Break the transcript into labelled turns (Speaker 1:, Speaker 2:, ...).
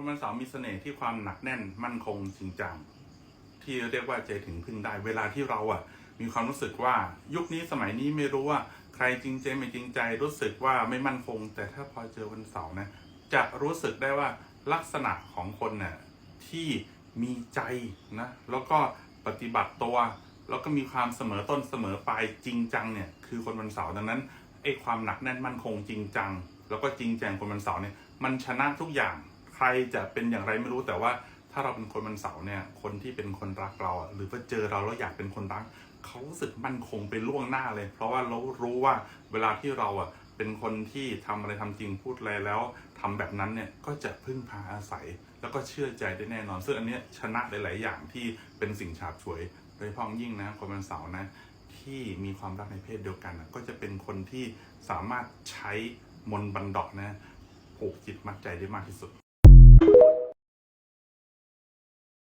Speaker 1: คนวันเสาร์มีเสน่ห์ที่ความหนักแน่นมั่นคงจริงจัง ที่เรียกว่าใจถึงพึ่งได้ เวลาที่เราอะ มีความรู้สึกว่ายุคนี้สมัยนี้ไม่รู้ว่าใครจริงใจไม่จริงใจ รู้สึกว่าไม่มั่นคง แต่ถ้าพอเจอวันเสาร์นะจะรู้สึกได้ว่าลักษณะของคนเนี่ยที่มีใจนะแล้วก็ปฏิบัติตัว แล้วก็มีความเสมอต้นเสมอปลายจริงจังเนี่ยคือคนวันเสาร์ดังนั้นไอ้ความหนักแน่นมั่นคงจริงจัง แล้วก็จริงแจงคนวันเสาร์เนี่ยมันชนะทุกอย่าง รจะเป็นอย่างไรไม่รู้แต่ว่าถ้าเราเป็นคนวันเสาร์เนี่ยคนที่เป็นคนรักเราหรือว่าเจอเราแล้วอยากเป็นคนรักเขารู้สึกมั่นคงไปล่วงหน้าเลย เพราะว่าเรารู้ว่าเวลาที่เราอะเป็นคนที่ทำอะไรทำจริงพูดอะไรแล้วทำแบบนั้นเนี่ยก็จะพึ่งพาอาศัย แล้วก็เชื่อใจได้แน่นอนซึ่งอันเนี้ยชนะหลาย ๆ อย่างที่เป็นสิ่งฉาบฉวยโดยเฉพาะยิ่งนะคนวันเสาร์นะที่มีความรักในเพศเดียวกันนะก็จะเป็นคนที่สามารถใช้มนต์บันดอกนะผูกจิตมัดใจได้มากที่สุด you.